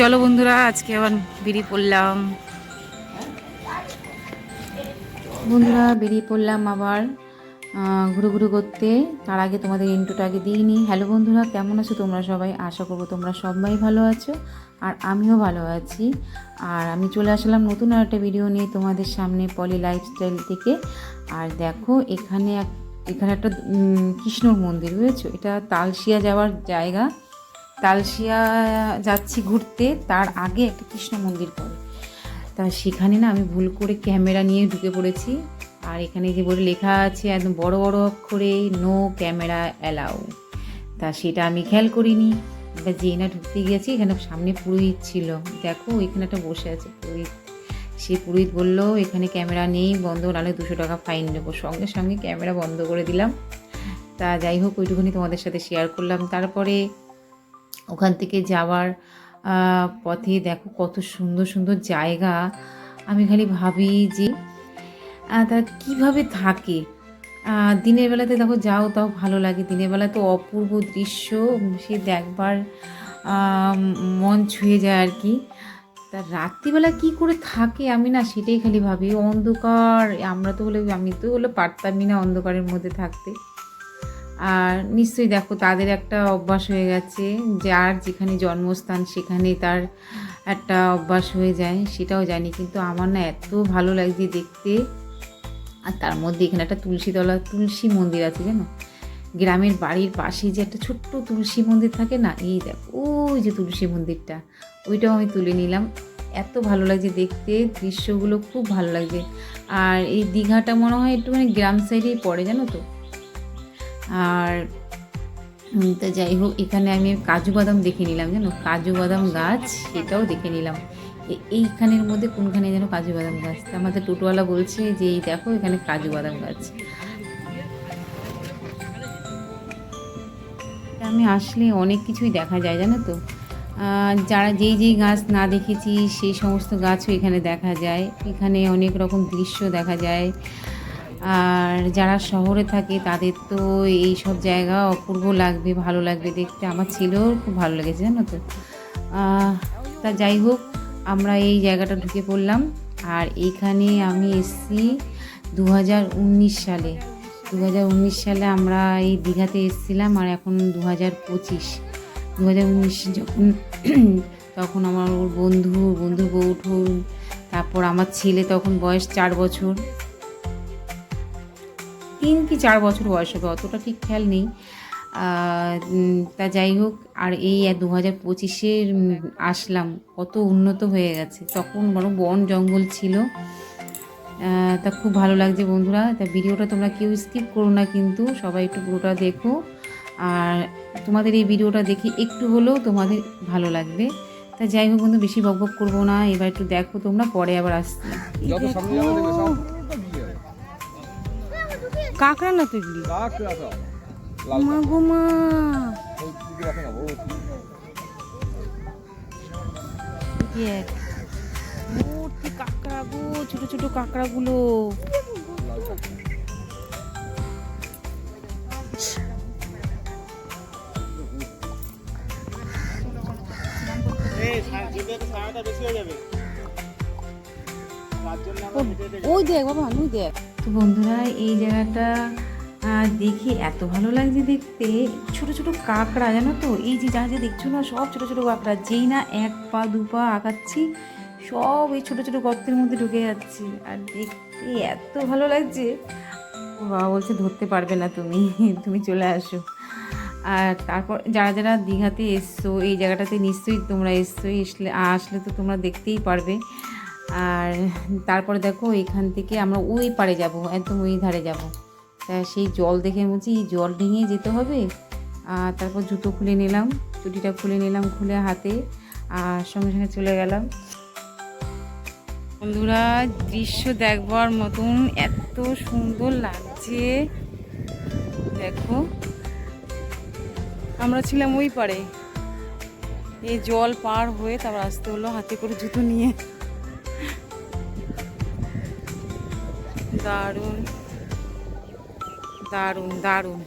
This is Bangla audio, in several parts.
চলো বন্ধুরা, আজকে আবার বেরিয়ে পড়লাম বন্ধুরা বেরিয়ে পড়লাম আবার ঘুরু ঘুরু করতে। তার আগে তোমাদের ইন্টুটা আগে দিইনি হ্যালো বন্ধুরা, কেমন আছো তোমরা সবাই? আশা করব তোমরা সবাই ভালো আছো, আর আমিও ভালো আছি। আর আমি চলে আসলাম নতুন আর একটা ভিডিও নিয়ে তোমাদের সামনে পলি লাইফস্টাইল থেকে। আর দেখো, এখানে এক এখানে একটা কৃষ্ণর মন্দির, বুঝেছ? এটা তালশিয়া যাওয়ার জায়গা। তালশিয়া যাচ্ছি ঘুরতে, তার আগে একটা কৃষ্ণ মন্দির পড়ে। তা সেখানে না আমি ভুল করে ক্যামেরা নিয়ে ঢুকে পড়েছি, আর এখানে যে বলে লেখা আছে, একদম বড় বড় অক্ষরে নো ক্যামেরা অ্যালাউ তা সেটা আমি খেয়াল করিনি। এবার যেই না ঢুকতে গিয়েছি, এখানে সামনে পুরোহিত ছিল। দেখো এখানে একটা বসে আছে পুরোহিত। সে পুরোহিত বলল, এখানে ক্যামেরা নেই, বন্ধ, নাহলে দুশো টাকা ফাইন নেব। সঙ্গে সঙ্গে ক্যামেরা বন্ধ করে দিলাম। তা যাই হোক, ওইটুকুনি তোমাদের সাথে শেয়ার করলাম। তারপরে ওখান থেকে যাওয়ার পথে দেখো কত সুন্দর সুন্দর জায়গা। আমি খালি ভাবি যে তারা কীভাবে থাকে? দিনের বেলাতে দেখো যাও, তাও ভালো লাগে। দিনের বেলা তো অপূর্ব দৃশ্য, সে দেখবার মন ছুঁয়ে যায় আর কি। তা রাত্রিবেলা কি করে থাকে আমি না সেটাই খালি ভাবি। অন্ধকার, আমরা তো হলে, আমি তো হলে পারতামই না অন্ধকারের মধ্যে থাকতে। আর নিশ্চয়ই দেখো তাদের একটা অভ্যাস হয়ে গেছে যার যেখানে জন্মস্থান সেখানে তার একটা অভ্যাস হয়ে যায়, সেটাও জানি। কিন্তু আমার না এত ভালো লাগছে দেখতে। আর তার মধ্যে এখানে একটা তুলসীতলা তুলসী মন্দির আছে জানো? গ্রামের বাড়ির পাশে যে একটা ছোট্ট তুলসী মন্দির থাকে না, এই দেখো, ওই যে তুলসী মন্দিরটা, ওইটাও আমি তুলে নিলাম। এত ভালো লাগছে দেখতে, দৃশ্যগুলো খুব ভালো লাগছে। আর এই দীঘাটা মনে হয় একটুখানি গ্রাম সাইডেই পড়ে, জানো তো? আর তা যাই হোক, এখানে আমি কাজু বাদাম দেখে নিলাম, জানো? কাজু বাদাম গাছ, সেটাও দেখে নিলাম। এইখানের মধ্যে কোনখানে যেন কাজু বাদাম গাছ? তা আমাদের টোটোওয়ালা বলছে যে, এই দেখো, এখানে কাজু বাদাম গাছ। আমি আসলে অনেক কিছুই দেখা যায়, জানো তো? যারা যেই যেই গাছ না দেখেছি, সেই সমস্ত গাছও এখানে দেখা যায়। এখানে অনেক রকম দৃশ্য দেখা যায়। আর যারা শহরে থাকে তাদের তো এই সব জায়গা অপূর্ব লাগবে, ভালো লাগবে দেখতে। আমার ছেলেও খুব ভালো লেগেছে, জানো তো। তা যাই হোক, আমরা এই জায়গাটা ঢুকে পড়লাম। আর এইখানে আমি এসেছি দু সালে। দু হাজার উনিশ সালে আমরা এই দীঘাতে এসেছিলাম আর এখন দু হাজার পঁচিশ। দু হাজার উনিশে যখন তখন আমার ওর বন্ধু বন্ধু বৌঠু তারপর আমার ছেলে তখন বয়স চার বছর। তিন কি চার বছর বয়স হবে অতটা ঠিক খেয়াল নেই। তা যাই হোক আর এই দু হাজার পঁচিশে আসলাম কত উন্নত হয়ে গেছে। তখন বড় বন জঙ্গল ছিল। তা খুব ভালো লাগছে বন্ধুরা তা ভিডিওটা তোমরা কেউ স্কিপ করো না কিন্তু সবাই একটু পুরোটা দেখো। আর তোমাদের এই ভিডিওটা দেখে একটু হলেও তোমাদের ভালো লাগবে। তা যাই হোক বন্ধু বেশি বকবক করব না এবার একটু দেখো তোমরা পরে আবার আসছি। কাঁকড়া না তো এগুলি কাক রাখা। লাল মা গো মা। ওই দিকে রাখে না, ও দেখ ভর্তি কাঁকড়া গো ছোট ছোট কাঁকড়াগুলো। লাল কাক। ওই দেখ বাবা ওই দেখ। তো বন্ধুরা, এই জায়গাটা দেখে এত ভালো লাগছে দেখতে। ছোট ছোট কাঁকড়া, জানো তো? এই যে যা যে দেখছ না, সব ছোট ছোট কাঁকড়া। যেই না এক পা, দু পা আঁকাচ্ছি সব এই ছোট ছোট গর্তের মধ্যে ঢুকে যাচ্ছে। আর দেখতে এত ভালো লাগছে। বাবা, বলছে ধরতে পারবে না তুমি তুমি চলে আসো। আর তারপর যারা যারা দীঘাতে এসছো, এই জায়গাটাতে নিশ্চয়ই তোমরা এসছো, এসলে, আসলে তো তোমরা দেখতেই পারবে। আর তারপরে দেখো এখান থেকে আমরা ওই পারে যাব, একদম ওই ধারে যাব। তা সেই জল দেখে বলছি জল ডিঙিয়ে যেতে হবে? আর তারপর জুতো খুলে নিলাম, চুটিটা খুলে নিলাম খুলে হাতে, আর সঙ্গে সঙ্গে চলে গেলাম। বন্ধুরা, দৃশ্য দেখবার মতন এত সুন্দর লাগছে। দেখো, আমরা ছিলাম ওই পারে এই জল পার হয়ে তারপর আসতে হলো হাতে করে জুতো নিয়ে। দারুণ। দারুণ দারুণ।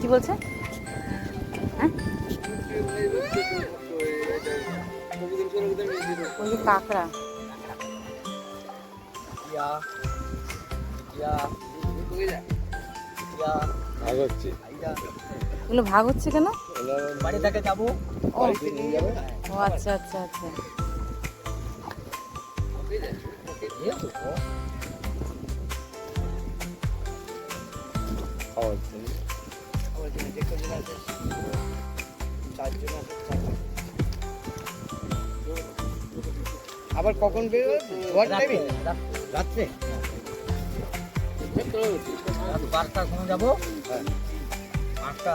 কি বলছে? হ্যাঁ? কাঁকড়া। ভাগ হচ্ছে কেন? বাড়ি থেকে যাব। ও আচ্ছা আচ্ছা আচ্ছা। আবার কখন বেরোবে রাত্রে রাত বারোটার সময় যাব। আটটা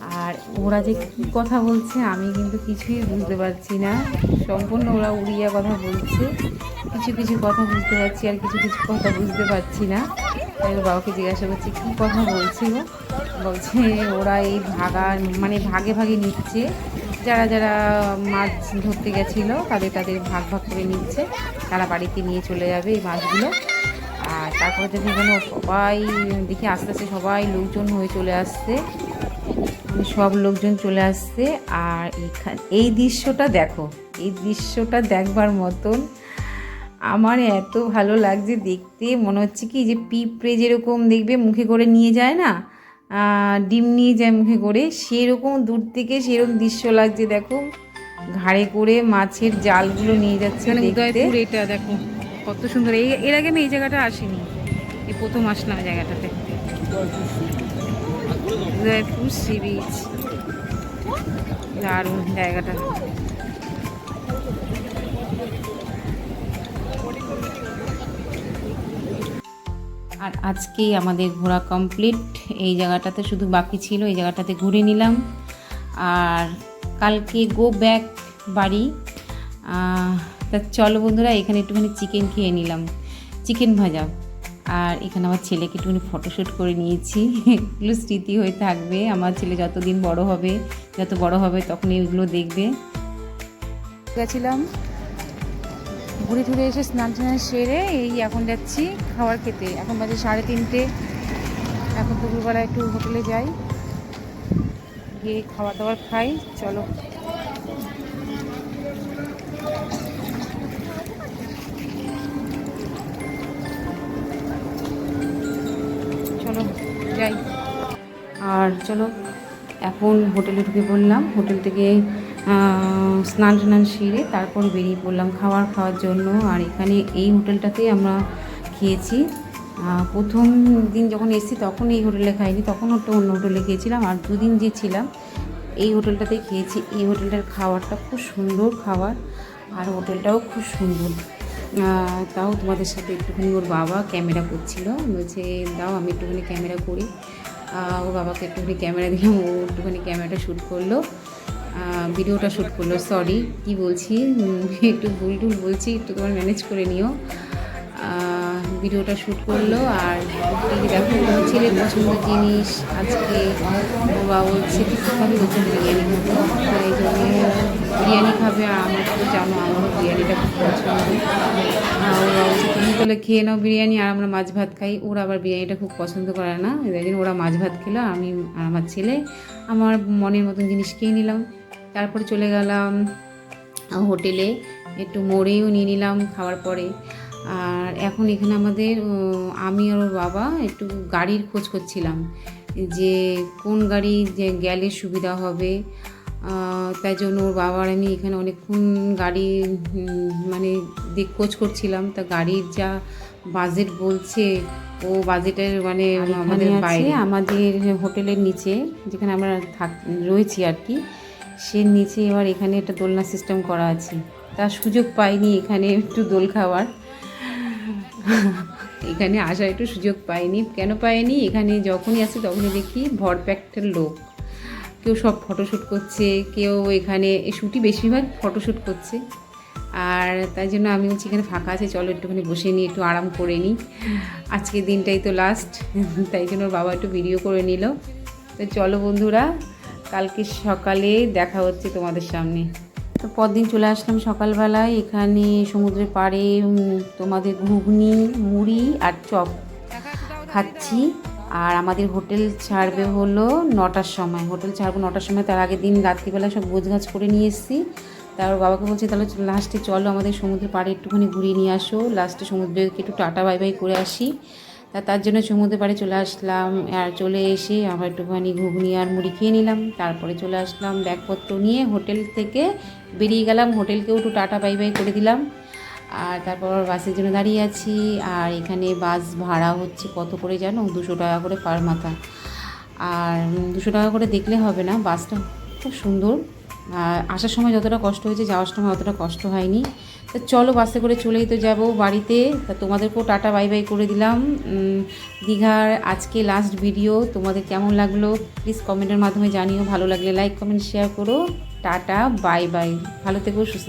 আর ওরা যে কি কথা বলছে, আমি কিন্তু কিছুই বুঝতে পারছি না। সম্পূর্ণ ওরা উড়িয়া কথা বলছে। কিছু কিছু কথা বুঝতে পারছি আর কিছু কিছু কথা বুঝতে পারছি না। ওর বাবাকে জিজ্ঞাসা করছি, কী কথা বলছে গো? বলছে, ওরা এই ভাগা মানে ভাগে ভাগে নিচ্ছে। যারা যারা মাছ ধরতে গেছিল, তাদের তাদের ভাগ ভাগ করে নিচ্ছে। তারা বাড়িতে নিয়ে চলে যাবে এই মাছগুলো। আর তারপরে দেখি এখানে সবাই দেখি আস্তে আস্তে সবাই লোকজন হয়ে চলে আসছে। সব লোকজন চলে আসছে আর এখানে এই দৃশ্যটা দেখো এই দৃশ্যটা দেখবার মতন আমার এত ভালো লাগছে দেখতে। মনে হচ্ছে কি যে পিঁপড়ে যেরকম দেখবে মুখে করে নিয়ে যায় না ডিম নিয়ে যায় মুখে করে সেরকম দূর থেকে সেরকম দৃশ্য লাগছে দেখো। ঘাড়ে করে মাছের জালগুলো নিয়ে যাচ্ছে উদয়পুর এটা দেখো কত সুন্দর। এই এর আগে আমি এই জায়গাটা আসিনি এই প্রথম আসলাম জায়গাটাতে। উদয়পুর সি বিচ দারুণ জায়গাটা আর আজকেই আমাদের ঘোরা কমপ্লিট এই জায়গাটাতে শুধু বাকি ছিল, এই জায়গাটাতে ঘুরে নিলাম। আর কালকে গো ব্যাক বাড়ি। তা চলো বন্ধুরা, এখানে একটুখানি চিকেন খেয়ে নিলাম। চিকেন ভাজা। আর এখানে আমার ছেলেকে একটুখানি ফটোশ্যুট করে নিয়েছি। এগুলো স্মৃতি হয়ে থাকবে। আমার ছেলে যতদিন বড় হবে, যত বড় হবে তখন এগুলো দেখবে। গেছিলাম। ঘুরে ঘুরে এসে স্নান টান সেরে এই এখন যাচ্ছি খাবার খেতে। এখন বাজে সাড়ে তিনটে। এখন দুপুরবেলা একটু হোটেলে যাই। গিয়ে খাবার দাবার খাই। চলো। যাই। আর চলো, এখন হোটেলে ঢুকে পড়লাম। হোটেল থেকে স্নান টান সেরে তারপর বেরিয়ে পড়লাম খাবার খাওয়ার জন্য। আর এখানে এই হোটেলটাতে আমরা খেয়েছি। প্রথম দিন যখন এসেছি তখন এই হোটেলে খাইনি, তখন একটা অন্য হোটেলে খেয়েছিলাম। আর দুদিন যে ছিলাম, এই হোটেলটাতেই খেয়েছি। এই হোটেলটার খাবারটা খুব সুন্দর খাবার। আর হোটেলটাও খুব সুন্দর। তাও তোমাদের সাথে একটুখানি ওর বাবা ক্যামেরা করছিল। বলছে, দাও, আমি একটুখানি ক্যামেরা করি। ওর বাবাকে একটুখানি ক্যামেরা দিলাম, ও একটুখানি ক্যামেরাটা শ্যুট করল। ভিডিওটা শ্যুট করল সরি কি বলছি? একটু ভুল টুল বলছি, একটু তোমার ম্যানেজ করে নিও। ভিডিওটা শ্যুট করল আর দেখো ছেলের পছন্দের জিনিস, আজকে বাবা বলছে খাবে বলছে বিরিয়ানি খাব। তাই জন্য বিরিয়ানি খাবে, আর আমার তো জানো, আমারও বিরিয়ানিটা খুব পছন্দ। আর ও বাবা বলছে, তুমি বলে খেয়ে নাও বিরিয়ানি, আর আমরা মাছ ভাত খাই। ওরা আবার বিরিয়ানিটা খুব পছন্দ করে না। জন্য ওরা মাছ ভাত খেলো, আমি আর আমার ছেলে, আমার মনের মতন জিনিস খেয়ে নিলাম। তারপরে চলে গেলাম হোটেলে, একটু মোড়েও নিয়ে নিলাম খাওয়ার পরে। আর এখন এখানে আমাদের আমি আর ওর বাবা একটু গাড়ির খোঁজ করছিলাম যে কোন গাড়ি যে গেলে সুবিধা হবে। তাই জন্য ওর বাবার আমি এখানে অনেকক্ষণ গাড়ি মানে দেখ খোঁজ করছিলাম। তা গাড়ির যা বাজেট বলছে ও বাজেটের মানে আমাদের বাইরে। আমাদের হোটেলের নিচে যেখানে আমরা থাক রয়েছি আর কি সে নিচে এবার এখানে একটা দোলনা সিস্টেম করা আছে। তার সুযোগ পাইনি এখানে একটু দোল খাওয়ার। এখানে আসার একটু সুযোগ পাইনি। কেন পাইনি? এখানে যখনই আসি তখনই দেখি ভরপ্যাকটের লোক। কেউ সব ফটোশ্যুট করছে, কেউ এখানে শুটই বেশিরভাগ ফটোশ্যুট করছে। আর তাই জন্য আমি বলছি, এখানে ফাঁকা আছে, চলো একটুখানি বসে নিই, একটু আরাম করে নিই। আজকের দিনটাই তো লাস্ট তাই জন্য বাবা একটু ভিডিও করে নিল। তো চলো বন্ধুরা, কালকে সকালে দেখা হচ্ছে তোমাদের সামনে। তো পরদিন চলে আসলাম সকালবেলায়। এখানে সমুদ্রের পাড়ে তোমাদের ঘুগনি, মুড়ি আর চপ খাচ্ছি। আর আমাদের হোটেল ছাড়বে হলো নটার সময়। হোটেল ছাড়বো নটার সময়, তার আগের দিন রাত্রিবেলা সব গোছগাছ করে নিয়ে এসেছি। তারপর বাবাকে বলছি, তাহলে লাস্টে চলো আমাদের সমুদ্রের পাড়ে একটুখানি ঘুরিয়ে নিয়ে আসো। লাস্টে সমুদ্রকে একটু টাটা বাই বাই করে আসি। তা তার জন্য সমুদ্রের পাড়ে চলে আসলাম। আর চলে এসে আবার একটুখানি ঘুগনি আর মুড়ি খেয়ে নিলাম। তারপরে চলে আসলাম ব্যাগপত্র নিয়ে হোটেল থেকে বেরিয়ে গেলাম। হোটেলকেও একটু টাটা বাই বাই করে দিলাম। আর তারপর বাসের জন্য দাঁড়িয়ে আছি। আর এখানে বাস ভাড়া হচ্ছে কত করে জানো? দুশো টাকা করে পার মাথা। আর দুশো টাকা করে দেখলে হবে না, বাসটা খুব সুন্দর। আসার সময় যতটা কষ্ট হয়েছে, যাওয়ার সময় অতটা কষ্ট হয়নি। তো চলো বাসে করে চলেই তো যাব বাড়িতে। তা তোমাদেরকেও টাটা, বাই বাই করে দিলাম। দীঘার আজকে লাস্ট ভিডিও তোমাদের কেমন লাগল? প্লিজ কমেন্টের মাধ্যমে জানিও। ভালো লাগলে লাইক কমেন্ট শেয়ার করো। Tata, bye bye. ভালো থেকো, সুস্থ।